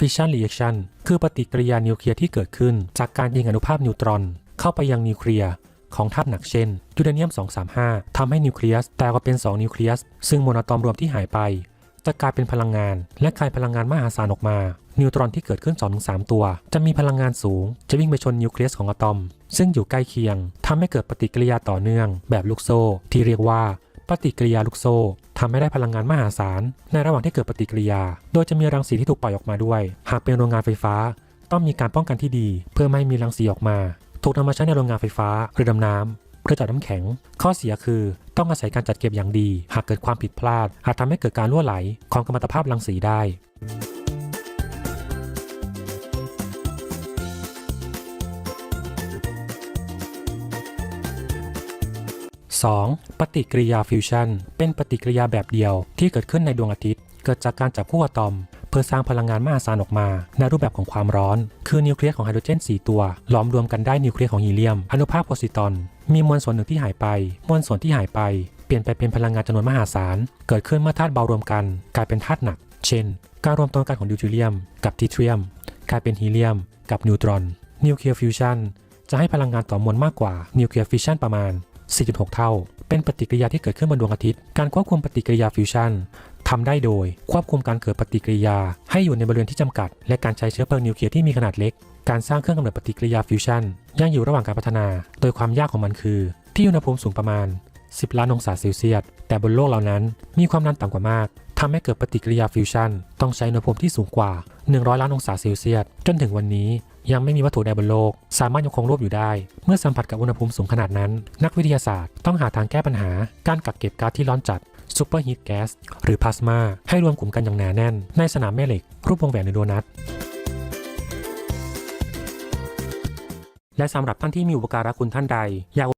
fission reaction คือปฏิกิริยานิวเคลียร์ที่เกิดขึ้น จากการยิงอนุภาคนิวตรอน เข้าไปยังนิวเคลียร์ของธาตุหนักเช่นยูเรเนียม 235ทำให้นิวเคลียสแตกออกเป็น 2 นิวเคลียส ซึ่งโมโนอะตอมรวมที่หายไป จะกลายเป็นพลังงาน และคายพลังงานมหาศาลออกมา นิวตรอนที่เกิดขึ้น 2-3 ตัว จะมีพลังงานสูง จะวิ่งไปชนนิวเคลียสของอะตอม ซึ่งอยู่ใกล้เคียงทำให้เกิดปฏิกิริยาต่อเนื่อง แบบลูกโซ่ ที่เรียกว่า ปฏิกิริยาลูกโซ่ ทำให้ได้พลังงานมหาศาล ในระหว่างที่เกิดปฏิกิริยา โดยจะมีรังสีที่ถูกปล่อยออกมาด้วย หากเป็นโรงงานไฟฟ้า ต้องมีการป้องกันที่ดี เพื่อไม่ให้มีรังสีออกมา ถูกนำมาใช้ในโรงงานไฟฟ้าหรือดำน้ำเพื่อจอดน้ำแข็ง ข้อเสียคือต้องอาศัยการจัดเก็บอย่างดี หากเกิดความผิดพลาด อาจทำให้เกิดการรั่วไหลของกัมมันตภาพรังสีได้ 2. ปฏิกิริยาฟิวชันเป็นปฏิกิริยาแบบเดียวที่เกิดขึ้นในดวงอาทิตย์ เกิดจากการจับคู่อะตอม เพื่อสร้างพลังงานมหาศาลออกมา ในรูปแบบของความร้อน คือนิวเคลียสของไฮโดรเจน 4 ตัว ล้อมรวมกันได้นิวเคลียสของฮีเลียม อนุภาคโพซิตอน มีมวลส่วนหนึ่งที่หายไป มวลส่วนที่หายไป เปลี่ยนไปเป็นพลังงานจำนวนมหาศาล เกิดขึ้นเมื่อธาตุเบารวมกัน กลายเป็นธาตุหนัก เช่น การรวมตัวกันของดิวทิเลียม กับทริเทียม กลายเป็นฮีเลียม กับนิวตรอน นิวเคลียร์ฟิวชันจะให้พลังงานต่อมวลมากกว่านิวเคลียร์ฟิชชันประมาณ 4.6 เท่า เป็นปฏิกิริยาที่เกิดขึ้นบนดวงอาทิตย์ การควบคุมปฏิกิริยาฟิวชันทำได้โดย ควบคุมการเกิดปฏิกิริยา ให้อยู่ในบริเวณที่จำกัด และการใช้เชื้อเพลิงนิวเคลียร์ที่มีขนาดเล็ก การสร้างเครื่องกำเนิดปฏิกิริยาฟิวชันยังอยู่ระหว่างการพัฒนา โดยความยากของมันคือ ที่อุณหภูมิสูงประมาณ 10 ล้านองศาเซลเซียส แต่บนโลกเหล่านั้นมีความดันต่ำกว่ามากทำให้เกิดปฏิกิริยาฟิวชันต้องใช้อุณหภูมิที่สูงกว่า 100 ล้านองศาเซลเซียส จนถึงวันนี้ยังไม่มีวัตถุใดบนโลก สามารถยังคงรวบอยู่ได้ เมื่อสัมผัสกับอุณหภูมิสูงขนาดนั้น นักวิทยาศาสตร์ต้องหาทางแก้ปัญหา การกักเก็บก๊าซที่ร้อนจัดซูเปอร์ฮีทแก๊สหรือพลาสมาให้รวมกลุ่มกันอย่างหนาแน่น ในสนามแม่เหล็ก รูปวงแหวนในโดนัทและสำหรับท่านที่มีอุปการะคุณท่านใดอยาก